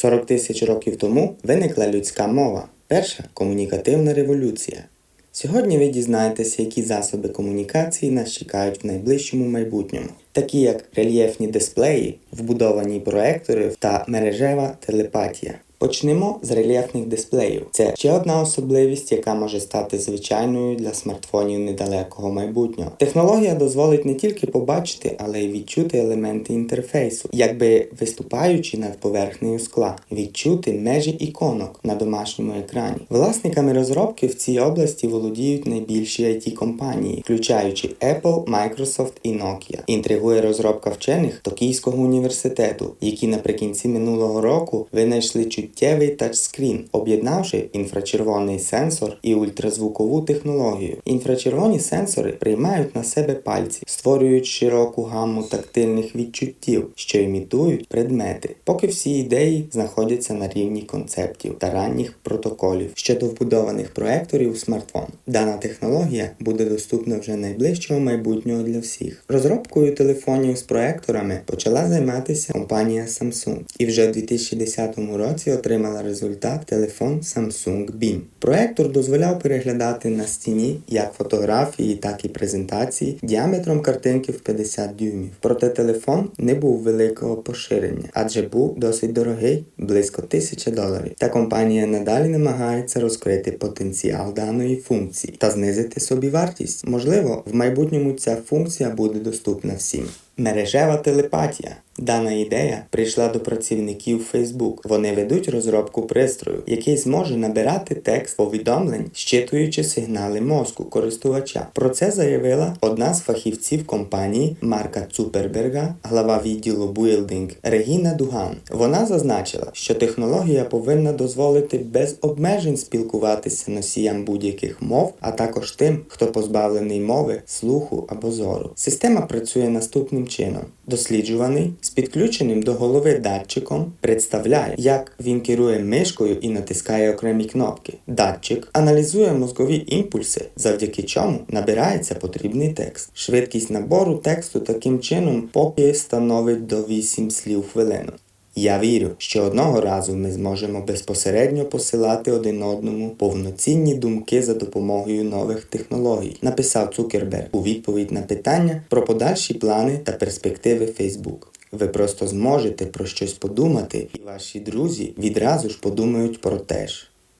40 тисяч років тому виникла людська мова, перша комунікативна революція. Сьогодні ви дізнаєтеся, які засоби комунікації нас чекають в найближчому майбутньому, такі як рельєфні дисплеї, вбудовані проектори та мережева телепатія. Почнемо з рельєфних дисплеїв. Це ще одна особливість, яка може стати звичайною для смартфонів недалекого майбутнього. Технологія дозволить не тільки побачити, але й відчути елементи інтерфейсу, якби виступаючи над поверхнею скла, відчути межі іконок на домашньому екрані. Власниками розробки в цій області володіють найбільші it компанії, включаючи Apple, Microsoft і Nokia. Інтригує розробка вчених Токійського університету, які наприкінці минулого року винайшли чуттєвий тачскрін, об'єднавши інфрачервоний сенсор і ультразвукову технологію. Інфрачервоні сенсори приймають на себе пальці, створюють широку гамму тактильних відчуттів, що імітують предмети, поки всі ідеї знаходяться на рівні концептів та ранніх протоколів щодо вбудованих проекторів у смартфон. Дана технологія буде доступна вже найближчого майбутнього для всіх. Розробкою телефонів з проекторами почала займатися компанія Samsung і вже в 2010 році отримала результат телефон Samsung Beam. Проектор дозволяв переглядати на стіні як фотографії, так і презентації діаметром картинки в 50 дюймів. Проте телефон не був великого поширення, адже був досить дорогий, близько 1000 доларів. Та компанія надалі намагається розкрити потенціал даної функції та знизити собі вартість. Можливо, в майбутньому ця функція буде доступна всім. Мережева телепатія. Дана ідея прийшла до працівників Facebook. Вони ведуть розробку пристрою, який зможе набирати текст повідомлень, щитуючи сигнали мозку користувача. Про це заявила одна з фахівців компанії Марка Цуперберга, глава відділу Building Регіна Дуган. Вона зазначила, що технологія повинна дозволити без обмежень спілкуватися носіям будь-яких мов, а також тим, хто позбавлений мови, слуху або зору. Система працює наступним чином: досліджуваний з підключеним до голови датчиком представляє, як він керує мишкою і натискає окремі кнопки. Датчик аналізує мозкові імпульси, завдяки чому набирається потрібний текст. Швидкість набору тексту таким чином поки становить до 8 слів хвилину. Я вірю, що одного разу ми зможемо безпосередньо посилати один одному повноцінні думки за допомогою нових технологій, написав Цукерберг у відповідь на питання про подальші плани та перспективи Facebook. Ви просто зможете про щось подумати, і ваші друзі відразу ж подумають про те ж.